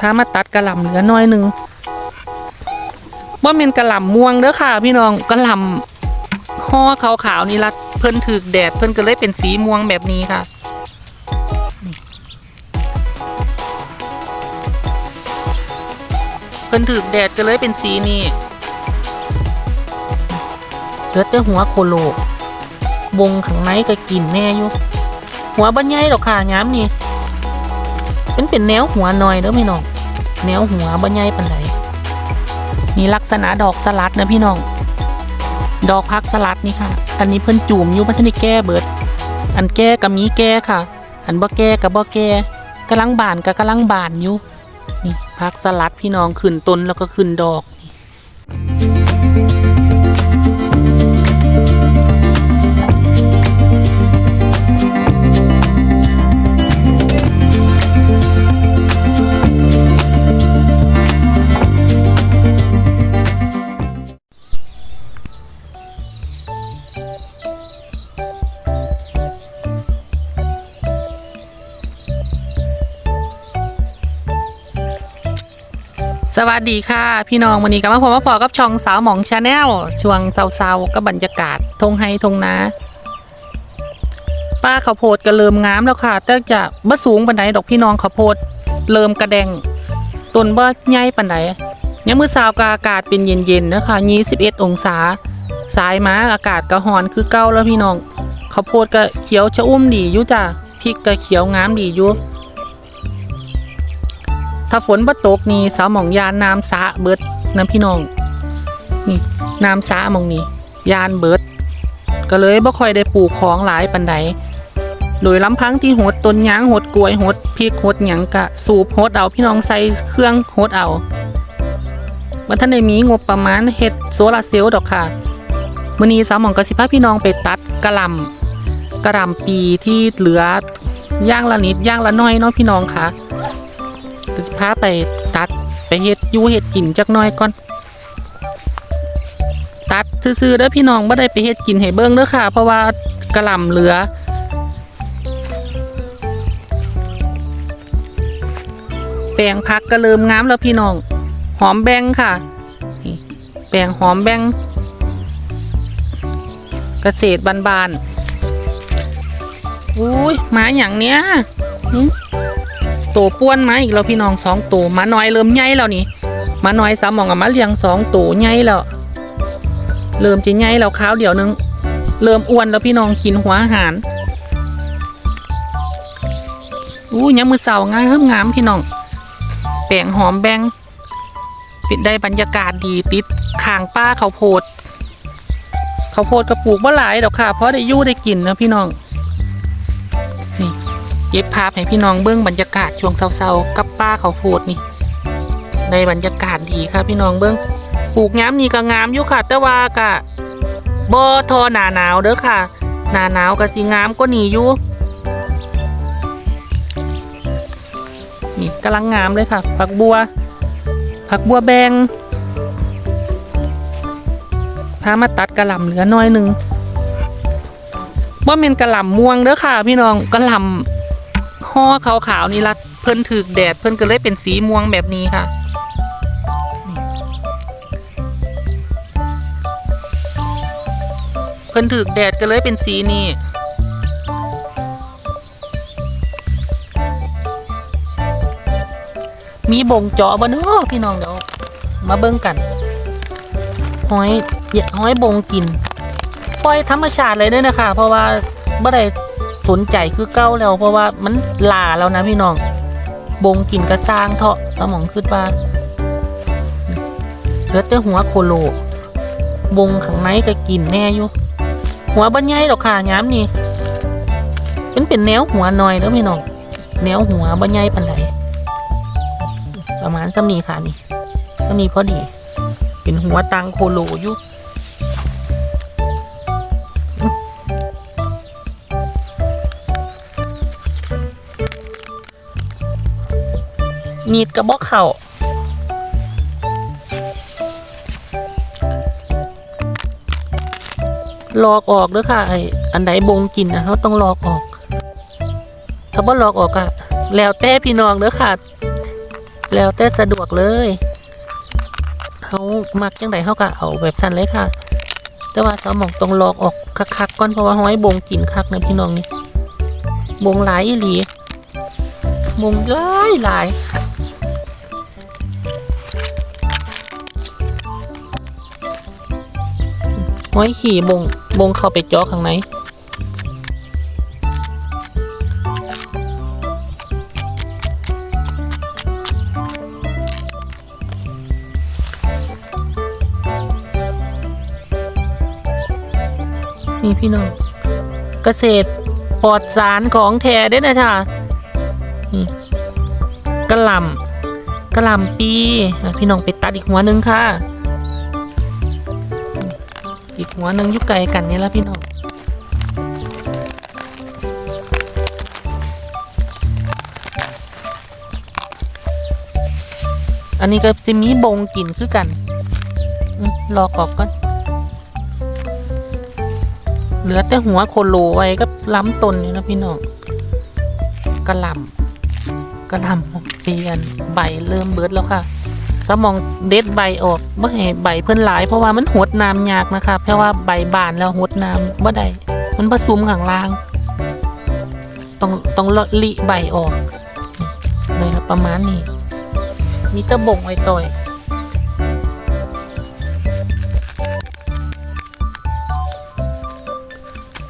พามาตัดกระหล่ำเหลือน้อยหนึ่งว่าเป็นกระหล่ำม่วงเด้อค่ะ พี่น้องกระหล่ำห่อขาวๆนี่ละเพิ่นถึกแดดเพิ่นก็เลยเป็นสีม่วงแบบนี้ค่ะเพิ่นถึกแดดก็เลยเป็นสีนี้เหลือแต่หัวโคโลวงข้างในก็กินแน่อยู่หัวบันใหญ่ดอกค่ะย้ำนี่เป็นเป็นแนวหัวหน่อยเด้อพี่น้อง แนวหัวบ่ใหญ่ปานใดนี่ลักษณะดอกสลัดนะพี่น้อง ดอกพักสลัดนี่ค่ะ อันนี้เพิ่นจุ่มอยู่พันธนิแก้เบิด อันแก้กับมีแก้ค่ะ อันบ่แก้กับบ่แก้กำลังบานกับกำลังบานอยู่นี่พักสลัดพี่น้องขึ้นต้นแล้วก็ขึ้นดอก สวัสดีค่ะ พี่น้องวันนี้ก็มาพบมาพอกับช่องสาวหมองชาแนลช่วงเศร้าๆกับบรรยากาศทงไฮทงนาป้าข้าวโพดก็เริ่มงามแล้วค่ะแต่จะบ่สูงปานใดดอกพี่น้องข้าวโพดเริ่มกระแดงต้นบ่ใหญ่ปานใดยังมือเช้าก็อากาศเป็นเย็นๆนะคะ21 องศา สายมาอากาศก็ร้อนคือเก่าแล้วพี่น้องข้าวโพดก็เขียวชะอุ่มดีอยู่จ้ะพริกก็เขียวงามดีอยู่ ถ้าฝนบ่ตกนี่สาวหมองยานน้ำสะเบิดน้ำพี่น้องนี่น้ำสะมองนี่ยานเบิด ก็เลยบ่ค่อยได้ปลูกของหลายปันใดโดยลำพังที่หดต้นยางหดกล้วยหดพริกหดหยังกะสูบหดเอาพี่น้องใส่เครื่องหดเอาบ่ทันได้มีงบประมาณเฮ็ดโซลาร์เซลล์ดอกค่ะมื้อนี้สาวหมองก็สิพาพี่น้องไปตัดกระลำกระลำปีที่เหลือย่างละนิดย่างละน้อยเนาะพี่น้องค่ะ จะพาไปตัดไปเฮ็ดยูเฮ็ดกินจักหน้อยก่อน ตัดซื่อๆเด้อพี่น้องบ่ได้ไปเฮ็ดกินให้เบิ่งเด้อค่ะ เพราะว่ากระหล่ำเหลือแปลงพักก็เริ่มงามแล้วพี่น้อง หอมแบงค่ะแปลงหอมแบงเกษตรบานๆอุ้ยมาอย่างเนี้ย โตป้วนมาอีกแล้วพี่น้องสองโตหมาน้อยเริ่มใหญ่แล้วนี่มาน้อยสามมองกับมาเลี้ยงสองโตใหญ่แล้วเริ่มจะใหญ่แล้วข้าวเดี๋ยวนึงเริ่มอ้วนแล้วพี่น้องกินหัวอาหารอู้ยังมือเสางามงามพี่น้องแปลงหอมแบงปิดได้บรรยากาศดีติดข้างป้าเขาโพดเขาโพดกระปลูกบ่หลายดอกค่ะเพราะได้ยู่ได้กินนะพี่น้อง เย็บภาพให้พี่น้องเบื้องบรรยากาศช่วงเศร้าๆกับป้าเขาโพดนี่ในบรรยากาศดีค่ะพี่น้องเบื้องปลูกงามนี่ก็งามอยู่ค่ะ แต่ว่ากะบ่ทอหนาหนาวเด้อค่ะ หนาหนาวก็สิงามก็หนีอยู่นี่กำลังงามเลยค่ะผักบัว ผักบัวแบงพามาตัดกระหล่ำเหลือน้อยหนึ่งว่าเป็นกระหล่ำม่วงเด้อค่ะ พี่น้องกระหล่ำ ห่อขาวๆนี่ละเพิ่นถึกแดดเพิ่นก็เลยเป็นสีม่วงแบบนี้ค่ะเพิ่นถึกแดดก็เลยเป็นสีนี้มีบ่งเจาะบ่เนาะพี่น้องเดี๋ยวมาเบิ่งกันหอยเหยหอยบงกินปล่อยธรรมชาติเลยเด้อนะคะ เพราะว่าบ่ได้ สนใจคือเก้าแล้วเพราะว่ามันลาแล้วนะพี่น้อง บงกินกระซางเถาะสมองขึ้นว่าเหลือแต่หัวโคโล บงข้างในก็กินแน่อยู่ หัวบันใหญ่ดอกค่ะย้ำนี่เป็นเป็นแนวหัวหน่อยแล้วพี่น้อง แนวหัวบันใหญ่ปันใดประมาณสำนีค่ะนี่สำนีพอดี เป็นหัวตังโคโลอยู่ มีดกระบอกเข่าลอกออกเด้อค่ะไออันไหนบงกินนะเขาต้องลอกออก ถ้าบ่ลอกออกอะแล้วแต่พี่น้องเด้อค่ะ แล้วแต่สะดวกเลยเขามักจังไดเขาก็เอาแบบสั้นเลยค่ะ แต่ว่าสมองต้องลอกออกคักๆก่อนเพราะว่าห้อยบงกินคักนะพี่น้องนี่บงหลายอีหลีบงหลายหลาย ห้อยขี่บงบงเข้าไปจาะข้างในนี่พี่น้องเกษตรปลอดสารของแท้ด้อนะจ๊ะนี่กระหล่ำกระหล่ำปีพี่น้องไปตัดอีกหัวหนึ่งค่ะ อีกหัวหนึ่งยุกไกลกันนี่ละพี่น้องอันนี้ก็จะมีบงกินคือกันรอกรอกก่อนเหลือแต่หัวโคโลไว้ก็ล้ำตนนี่นะพี่น้องกระลำกระลำเปลี่ยนใบเริ่มเบิดแล้วค่ะ สมองเด็ดใบออกบ่ให้ใบเพิ่นหลาย เพราะว่ามันหดน้ำยากนะคะ เพราะว่าใบบานแล้วหดน้ำบ่ได้มันผสมข้างล่าง ต้องต้องลดลิใบออกเลยละประมาณนี้ มีตะบงไว้ต่อย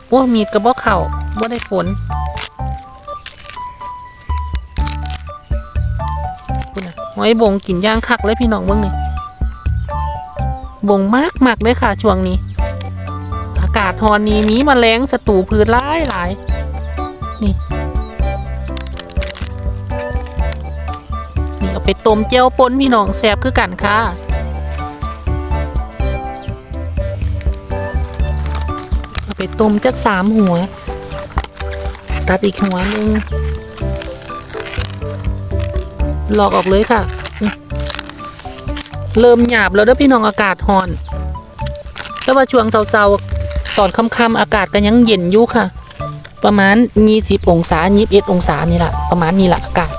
โอ้มีกระบอกเข่าบ่ได้ฝน คุณน่ะหอยบงกินย่างคักเลยพี่น้องเบิ่งนี่บงมากมากเลยค่ะช่วงนี้ อากาศทอนนี้มีมแมลงศัตรูพืชหลายหลายนี่นี่เอาไปต้มเจียวปนพี่น้องแซ่บคือกันค่ะเอาไปต้มจักสามหัว ตัดอีกหัวหนึ่ง ลอกออกเลยค่ะ เริ่มหยาบแล้วเด้อพี่น้องอากาศร้อน แต่ว่าช่วงเช้าๆตอนค่ำๆอากาศก็ยังเย็นอยู่ค่ะ ประมาณ20องศา21องศานี่แหละประมาณนี้แหละอากาศ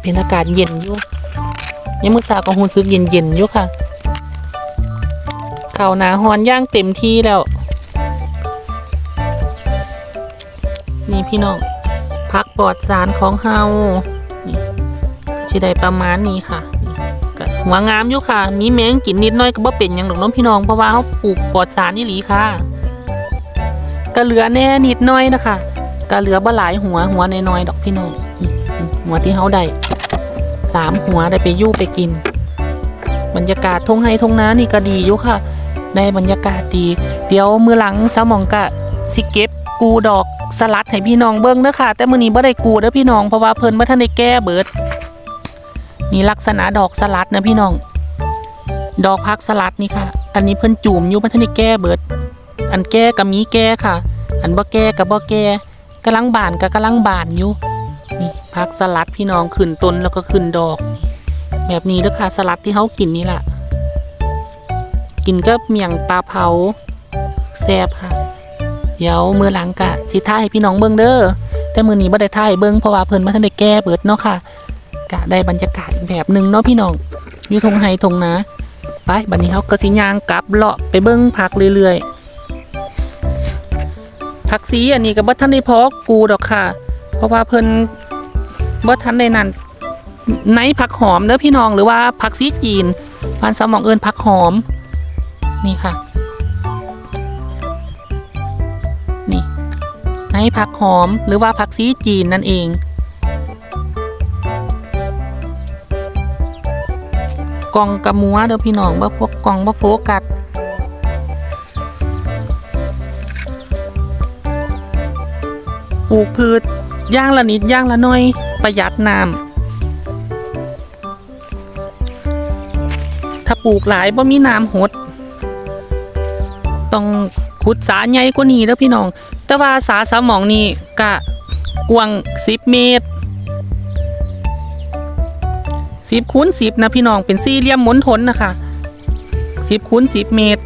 เป็นอากาศเย็นอยู่ยังมือสาก็หูซึกเย็นๆอยู่ค่ะข่าวหนาฮอนย่างเต็มที่แล้ว นี่พี่น้องพักปลอดสารของเฮา สิได้ประมาณนี้ค่ะก็หัวงามอยู่ค่ะ มีแมงกินนิดน้อยก็บ่เป็นหยังดอกน้องพี่น้องเพราะว่าเขาปลูกปลอดสารนี่หลีค่ะก็เหลือแน่นิดน้อยนะคะก็เหลือบ่หลายหัวหัวน้อยๆดอกพี่น้องหัวที่เฮาได้สามหัวได้ไปยู่ไปกิน บรรยากาศทงไฮทงน้านี่ก็ดีอยู่ค่ะ ในบรรยากาศดี เดี๋ยวมือหลังสาหมองกะสิเก็บกูดอกสลัดให้พี่น้องเบิ้งเด้อค่ะ แต่มื้อนี้บ่ได้กูเด้อพี่น้องเพราะว่าเพิ่นบ่ทันได้แก้เบิด นี่ลักษณะดอกสลัดนะพี่น้อง ดอกพักสลัดนี่ค่ะ อันนี้เพิ่นจุ่มอยู่บ่ทันได้แก้เบิด อันแก้ก็มีแก้ค่ะ อันบ่แก้ก็บ่แก้กำลังบานก็กำลังบานอยู่นี่พักสลัดพี่น้องขึ้นต้นแล้วก็ขึ้นดอก แบบนี้เด้อค่ะสลัดที่เฮากินนี่แหละกินกับเมี่ยงปลาเผาแซ่บค่ะ เดี๋ยวมือหลังกะสิท่าให้พี่น้องเบิ่งเด้อแต่มือนี้บ่ได้ท่าให้เบิ่งเพราะว่าเพิ่นมาทันได้แก้เบิดเนาะค่ะ กะได้บรรยากาศอีกแบบหนึ่งเนาะพี่น้องอยู่ทงไฮทงนาไปบัดนี้เฮาก็สิยางกลับเลาะไปเบิ่งผักเรื่อยๆผักสีอันนี้ก็บ่ทันได้พอกูดอกค่ะ เพราะว่าเพิ่นบ่ทันได้นั่นไนผักหอมเด้อพี่น้องหรือว่าผักสีจีนพันสมองเอิญผักหอม นี่ค่ะ นี่ในผักหอมหรือว่าผักซีจีนนั่นเอง กล่องกระมัวเด้อพี่น้องว่พวกกล่องว่โฟกัสปลูกพืชย่างละนิดย่างละหน้อย ประหยัดน้ำถ้าปลูกหลายบ่มีน้ำหด ต้องขุดสาใหญ่กว่านี้แล้วพี่น้อง แต่ว่าสาสามองนี่กะกว้าง10เมตร สิบคูณสิบนะพี่น้องเป็นสี่เหลี่ยมหมุนทนนะคะสิบคูณสิบเมตร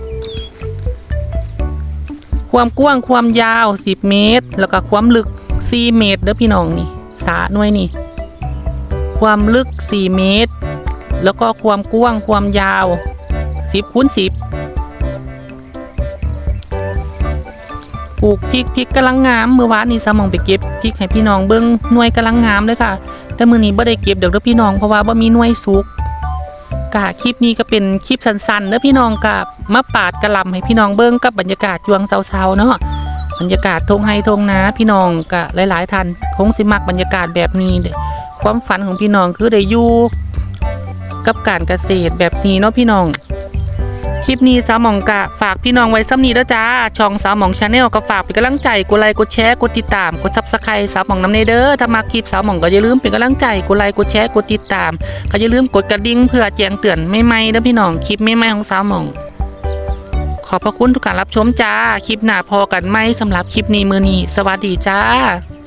ความกว้างความยาวสิบเมตร แล้วก็ความลึกสี่เมตรเด้อพี่น้องนี่สาหน่วยนี่ ความลึกสี่เมตร แล้วก็ความกว้างความยาวสิบคูณสิบ ปลูกพริกพริกกำลังงามเมื่อวานนี้สมองไปเก็บพริกให้พี่น้องเบิ้งหน่วยกำลังงามเลยค่ะ แต่มื้อนี้บ่ได้เก็บเดี๋ยวเด้อพี่น้องเพราะว่าบ่มีหน่วยสุกกะคลิปนี้ก็เป็นคลิปสั้นๆเด้อพี่น้องกับมาปาดกระลำให้พี่น้องเบิ้งกับบรรยากาศยวงเช้าๆเนาะบรรยากาศทงไฮทงนาพี่น้องกะหลายๆท่านคงสิมักบรรยากาศแบบนี้ความฝันของพี่น้องคือได้อยู่กับการเกษตรแบบนี้เนาะพี่น้อง คลิปนี้สาวหมองกะฝากพี่น้องไว้ซ้ำนี้แล้วจ้า ช่องสาวหมองชาแนลก็ฝากเป็นกำลังใจกดไลค์กดแชร์กดติดตามกดซับสไครต์สาวหมองน้ำเนเด้อถ้ามาคลิปสาวหมองก็อย่าลืมเป็นกำลังใจกดไลค์กดแชร์กดติดตาม ก็อย่าลืมกดกระดิ่งเพื่อแจ้งเตือนใหม่เด้อพี่น้องคลิปใหม่ของสาวหมอง ขอบพระคุณทุกการรับชมจ้าคลิปหน้าพอกันไหมสำหรับคลิปนี้มือนี้สวัสดีจ้า